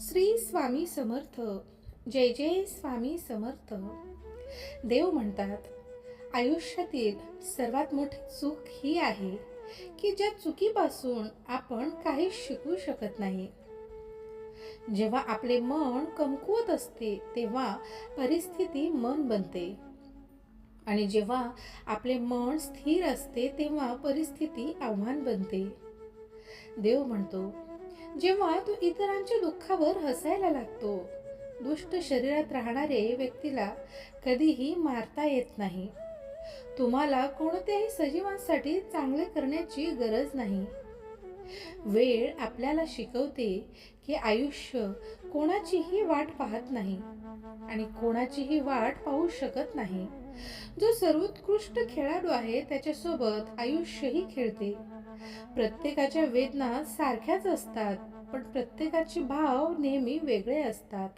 श्री स्वामी समर्थ. जय जय स्वामी समर्थ. देव म्हणतात आयुष्यातील सर्वात मोठी चूक ही आहे की ज्या चुकीपासून आपण काही शिकू शकत नाही. जेव्हा आपले मन कमकुवत असते तेव्हा परिस्थिती मन बनते. आणि जेव्हा आपले मन स्थिर असते तेव्हा परिस्थिती आव्हान बनते. देव म्हणतो जेव्हा तो इतरांच्या दुःखावर हसायला लागतो. दुष्ट शरीरात राहणारे व्यक्तीला कधीही मारता येत नाही. तुम्हाला कोणत्याही सजीवांसाठी चांगले करण्याची गरज नाही. वेळ आपल्याला शिकवते की आयुष्य कोणाचीही वाट पाहत नाही आणि कोणाचीही वाट पाहू शकत नाही. जो सर्वोत्कृष्ट खेळाडू आहे त्याच्यासोबत आयुष्यही खेळते. प्रत्येकाच्या वेदना सारख्याच असतात पण प्रत्येकाचे भाव नेहमी वेगळे असतात.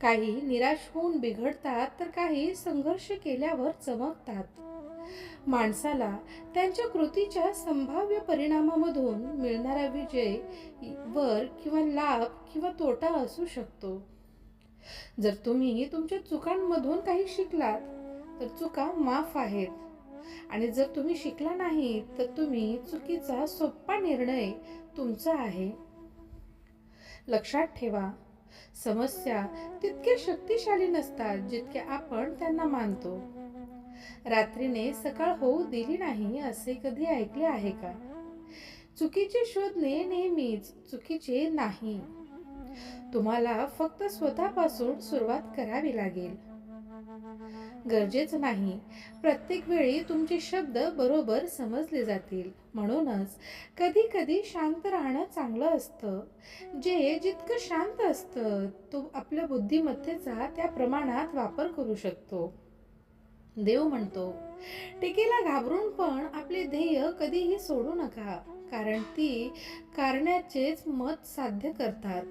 काही निराश होऊन बिघडतात तर काही संघर्ष केल्यावर चमकतात. माणसाला त्यांच्या कृतीच्या संभाव्य परिणामामधून मिळणारा विजय वर किंवा लाभ किंवा तोटा असू शकतो. जर तुम्ही तुमच्या चुकांमधून काही शिकलात तर चुका माफ आहेत. आणि जर तुम्ही शिकला नाही तर तुम्ही चुकीचा सोपा निर्णय तुमचा आहे. लक्षात ठेवा समस्या तितक्या शक्तिशाली नसतात जितके आपण त्यांना मानतो. रात्रीने सकाळ होऊ दिली नाही असे कधी ऐकले आहे का? चुकीचे शोधणे नेहमीच चुकीचे नाही. तुम्हाला फक्त स्वतःपासून सुरुवात करावी लागेल. गरजेचं नाही. प्रत्येक वेळी तुमचे शब्द बरोबर समजले जातील. म्हणूनच कधी कधी शांत राहणं चांगलं असतं. जे जितकं शांत असतं तो आपल्या बुद्धिमत्तेचा त्या प्रमाणात वापर करू शकतो. देव म्हणतो टीकेला घाबरून पण आपले ध्येय कधीही सोडू नका कारण ती कारण्याचेच मत साध्य करतात.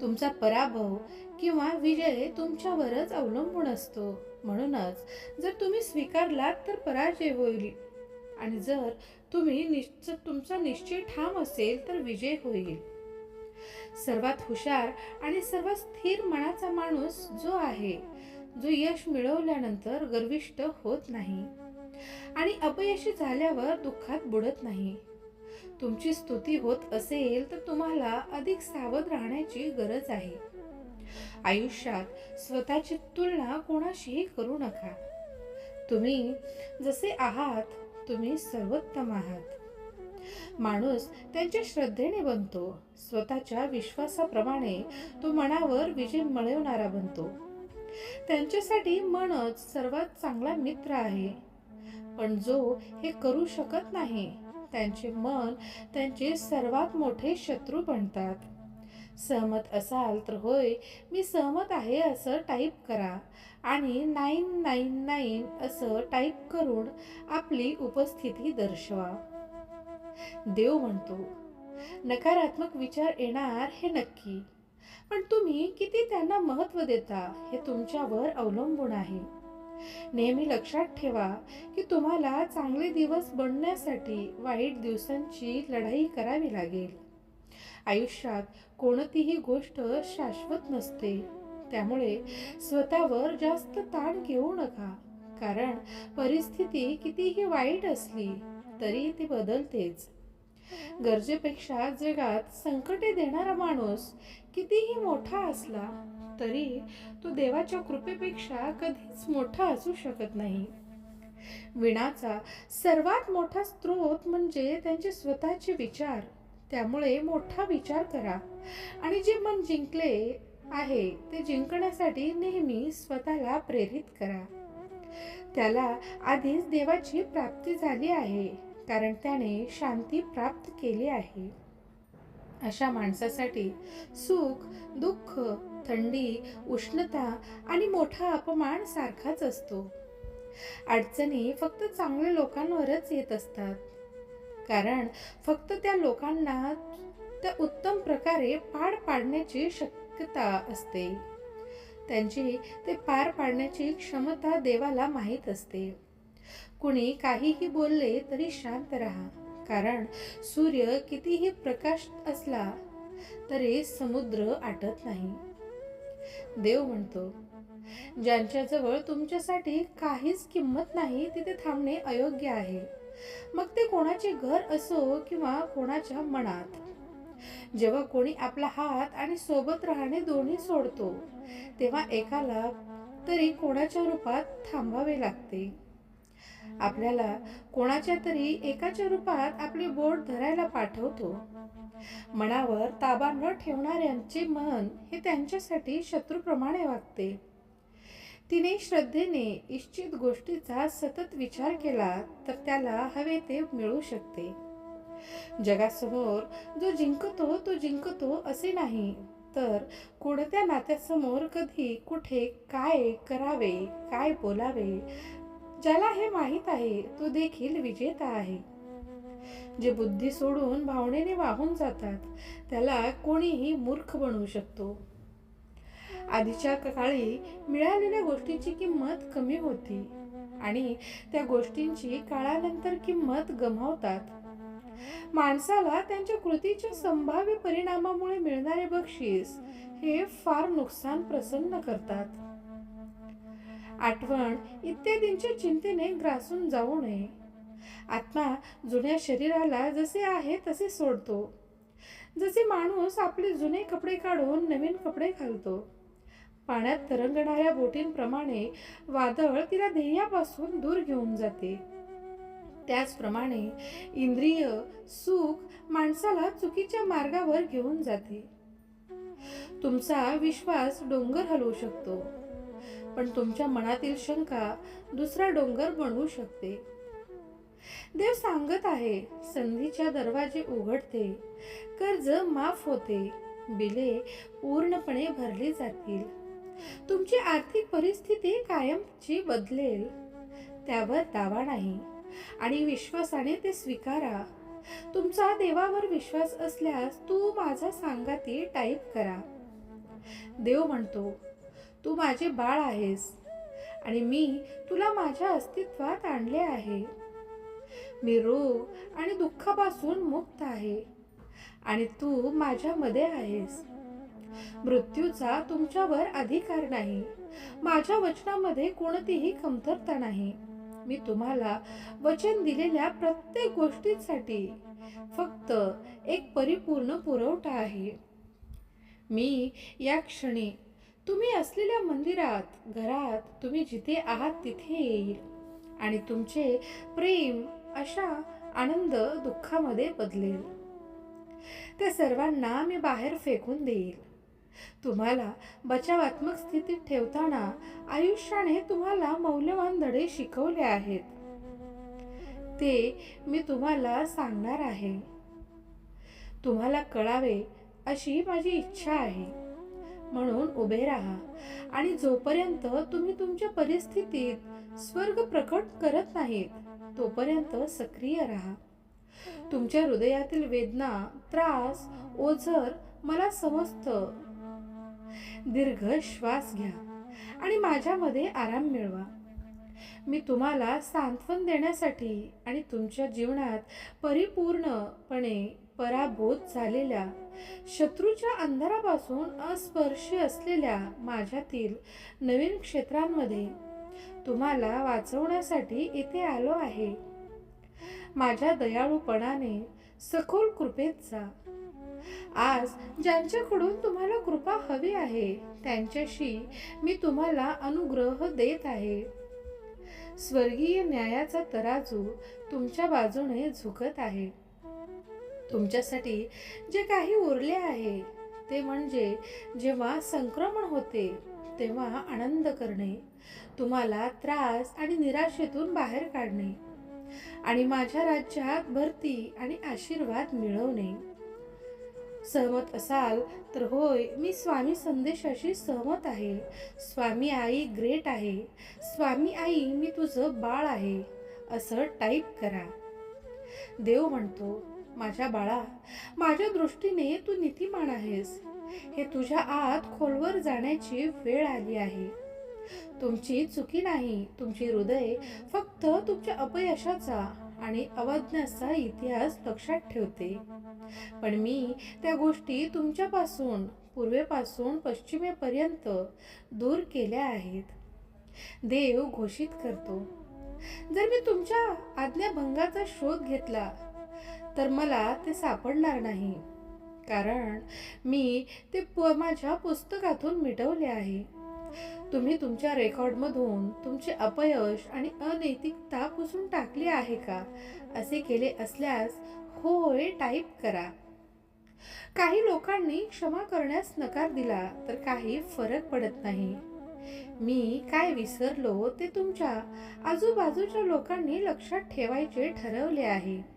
तुमचा पराभव किंवा विजय तुमच्यावरच अवलंबून असतो. म्हणूनच जर तुम्ही स्वीकारलात तर पराजय होईल. आणि जर तुम्ही निश्च तुमचा निश्चय ठाम असेल तर विजय होईल. सर्वात हुशार आणि सर्वात स्थिर मनाचा माणूस जो आहे जो यश मिळवल्यानंतर गर्विष्ट होत नाही आणि अपयशी झाल्यावर दुःखात बुडत नाही. तुमची स्तुती होत असेल तर तुम्हाला अधिक सावध राहण्याची गरज आहे. आयुष्यात स्वतःची तुलना कोणाशीही करू नका. तुम्ही जसे आहात तुम्ही सर्वोत्तम आहात. माणूस त्यांच्या श्रद्धेने बनतो. स्वतःच्या विश्वासाप्रमाणे तो मनावर विजय मिळवणारा बनतो. त्यांच्यासाठी मनच सर्वात चांगला मित्र आहे. पण जो हे करू शकत नाही त्यांचे मन त्यांचे सर्वात मोठे शत्रू बनतात. सहमत असाल तर होय मी सहमत आहे असं टाईप करा. आणि नाईन नाईन नाईन असं टाईप करून आपली उपस्थिती दर्शवा. देव म्हणतो नकारात्मक विचार येणार हे नक्की. पण तुम्ही किती त्यांना महत्त्व देता हे तुमच्यावर अवलंबून आहे. नेहमी लक्षात ठेवा की तुम्हाला चांगले दिवस बनण्यासाठी वाईट दिवसांची लढाई करावी लागेल. आयुष्यात कोणतीही गोष्ट शाश्वत नसते. त्यामुळे स्वतःवर जास्त ताण घेऊ नका. कारण परिस्थिती कितीही वाईट असली तरी ती बदलतेच. गरजेपेक्षा जगात संकटे देणारा माणूस कितीही मोठा असला तरी तो देवाच्या कृपेपेक्षा कधीच मोठा असू शकत नाही. विणाचा सर्वात मोठा स्रोत म्हणजे त्यांचे स्वतःचे विचार. त्यामुळे मोठा विचार करा. आणि जे मन जिंकले आहे ते जिंकण्यासाठी नेहमी स्वतःला प्रेरित करा. त्याला आधीच देवाची प्राप्ती झाली आहे कारण त्याने शांती प्राप्त केली आहे. अशा माणसासाठी सुख दुःख थंडी उष्णता आणि मोठा अपमान सारखाच असतो. अडचणी फक्त चांगल्या लोकांवरच येत असतात. कारण फक्त त्या लोकांना त्या उत्तम प्रकारे पार पाडण्याची शक्यता असते. त्यांची ते पार पाडण्याची क्षमता देवाला माहीत असते. कुणी काहीही बोलले तरी शांत राहा. कारण सूर्य कितीही प्रकाश असला तरी समुद्र आटत नाही. देव म्हणतो ज्यांच्याजवळ तुमच्यासाठी काहीच किंमत नाही तिथे थांबणे अयोग्य आहे. मग ते कोणाचे घर असो किंवा कोणाच्या मनात. जेव्हा कोणी आपला हात आणि सोबत राहणे दोन्ही सोडतो तेव्हा एकाला तरी कोणाच्या रूपात थांबावे लागते. आपल्याला कोणाच्या तरी एकाच्या रूपात आपले बोट धरायला पाठवतो. मनावर ताबा न ठेवणाऱ्यांचे मन हे त्यांच्यासाठी शत्रूप्रमाणे वागते. तिने श्रद्धेने इच्छित गोष्टीचा सतत विचार केला तर त्याला हवे ते मिळू शकते. जगासमोर जो जिंकतो तो जिंकतो असे नाही तर कोणत्या नात्यासमोर कधी कुठे काय करावे काय बोलावे ज्याला हे माहीत आहे तो देखील विजेता आहे. जे बुद्धी सोडून भावनेने वाहून जातात त्याला कोणीही मूर्ख बनवू शकतो. आधीच्या काळी मिळालेल्या गोष्टींची किंमत कमी होती आणि त्या गोष्टींची काळानंतर किंमत गमावतात. माणसाला त्यांच्या कृतीच्या संभाव्य परिणामामुळे मिळणारे बक्षीस हे फार नुकसान प्रसन्न करतात. आठवण इत्यादींच्या चिंतेने ग्रासून जाऊ नये. आत्मा जुन्या शरीराला जसे आहे तसे सोडतो. जसे माणूस आपले जुने कपडे काढून नवीन कपडे घालतो. पाण्यात तरंगणाऱ्या बोटींप्रमाणे वादळ तिला ध्येयापासून दूर घेऊन जाते. त्याचप्रमाणे इंद्रिय सुख माणसाला चुकीच्या मार्गावर घेऊन जाते. तुमचा विश्वास डोंगर हलवू शकतो पण तुमच्या मनातील शंका दुसरा डोंगर बनवू शकते. देव सांगत आहे संधीच्या दरवाजे उघडते कर्ज माफ होते बिले पूर्णपणे भरली जातील. तुमची आर्थिक परिस्थिती कायमची बदलेल. त्यावर दावा नाही. आणि विश्वासाने ते स्वीकारा. तुमचा देवावर विश्वास असल्यास तू माझा सांगाती टाईप करा. देव म्हणतो तू माझे बाळ आहेस आणि मी तुला माझ्या अस्तित्वात आणले आहे. मी रोग आणि दुःखापासून मुक्त आहे आणि तू माझ्यामध्ये आहेस. मृत्यूचा तुमच्यावर अधिकार नाही. माझ्या वचनामध्ये कोणतीही कमतरता नाही. मी तुम्हाला वचन दिलेल्या प्रत्येक गोष्टीसाठी फक्त एक परिपूर्ण पुरवठा आहे. मी या क्षणी तुम्ही असलेल्या मंदिरात घरात तुम्ही जिथे आहात तिथे येईल आणि तुमचे प्रेम अशा आनंद दुःखामध्ये बदलेल. त्या सर्वांना मी बाहेर फेकून देईल. तुम्हाला बचावात्मक स्थितीत ठेवताना आयुष्याने तुम्हाला मौल्यवान धडे शिकवले आहेत. ते मी तुम्हाला सांगणार आहे. तुम्हाला कळावे अशी माझी इच्छा आहे. म्हणून उभे राहा आणि जोपर्यंत तुम्ही तुमच्या परिस्थितीत स्वर्ग प्रकट करत नाहीत तोपर्यंत सक्रिय राहा. तुमच्या हृदयातील वेदना त्रास ओझर मला समजतं. दीर्घ श्वास घ्या आणि माझ्यामध्ये आराम मिळवा. मी तुम्हाला सांत्वन देण्यासाठी आणि तुमच्या जीवनात परिपूर्णपणे पराभूत झालेल्या शत्रूच्या अंधारापासून अस्पर्शी असलेल्या माझ्यातील नवीन क्षेत्रांमध्ये तुम्हाला वाचवण्यासाठी इथे आलो आहे. माझ्या दयाळूपणाने सखोल कृपेत जा. आज ज्यांच्याकडून तुम्हाला कृपा हवी आहे त्यांच्याशी मी तुम्हाला अनुग्रह देत आहे. स्वर्गीय न्यायाचा तराजू तुमच्या बाजूने झुकत आहे. तुमच्यासाठी जे काही उरले आहे ते म्हणजे जेव्हा संक्रमण होते तेव्हा आनंद करणे तुम्हाला त्रास आणि निराशेतून बाहेर काढणे आणि माझ्या राज्यात भरती आणि आशीर्वाद मिळवणे. सहमत असाल तर होय मी स्वामी संदेशाशी सहमत आहे. स्वामी आई ग्रेट आहे. स्वामी आई मी तुझं बाळ आहे. असं टाईप करा. देव म्हणतो माझ्या बाळा माझ्या दृष्टीने तू नीतिमान आहेस. हे तुझ्या आत खोलवर जाण्याची वेळ आली आहे. तुमची चुकी नाही तुमची हृदय फक्त तुमच्या अपयशाचा आणि अवज्ञाचा इतिहास लक्षात ठेवते. पण मी त्या गोष्टी तुमच्यापासून पूर्वेपासून पश्चिमेपर्यंत दूर केल्या आहेत. देव घोषित करतो. जर मी तुमच्या आज्ञाभंगाचा शोध घेतला तर मला ते सापडणार नाही. कारण मी ते प माझ्या पुस्तकातून मिटवले आहे. तुम्ही तुमच्या रेकॉर्डमधून तुमचे अपयश आणि अनैतिकता पुसून टाकली आहे का? असे केले असल्यास होय टाईप करा. काही लोकांनी क्षमा करण्यास नकार दिला तर काही फरक पडत नाही. मी काय विसरलो ते तुमच्या आजूबाजूच्या लोकांनी लक्षात ठेवायचे ठरवले आहे.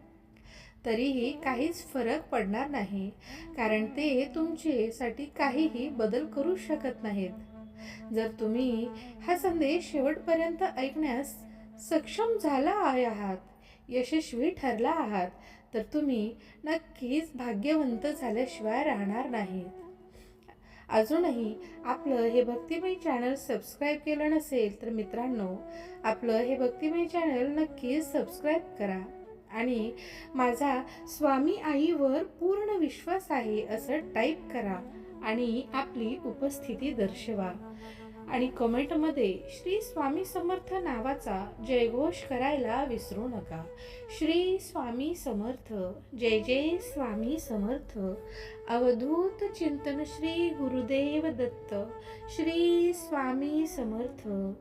तरीही काहीच फरक पडणार नाही कारण ते तुमच्यासाठी काहीही बदल करू शकत नाहीत. जर तुम्ही हा संदेश शेवटपर्यंत ऐकण्यास सक्षम झाला आहात यशस्वी ठरला आहात तर तुम्ही नक्कीच भाग्यवंत झाल्याशिवाय राहणार नाहीत. अजूनही आपलं हे भक्तिमय चॅनल सबस्क्राईब केलं नसेल तर मित्रांनो आपलं हे भक्तिमय चॅनल नक्कीच सबस्क्राईब करा आणि माझा स्वामी आईवर पूर्ण विश्वास आहे असं टाईप करा. आणि आपली उपस्थिती दर्शवा. आणि कमेंटमध्ये श्री स्वामी समर्थ नावाचा जयघोष करायला विसरू नका. श्री स्वामी समर्थ जय जय स्वामी समर्थ. अवधूत चिंतन श्री गुरुदेव दत्त. श्री स्वामी समर्थ.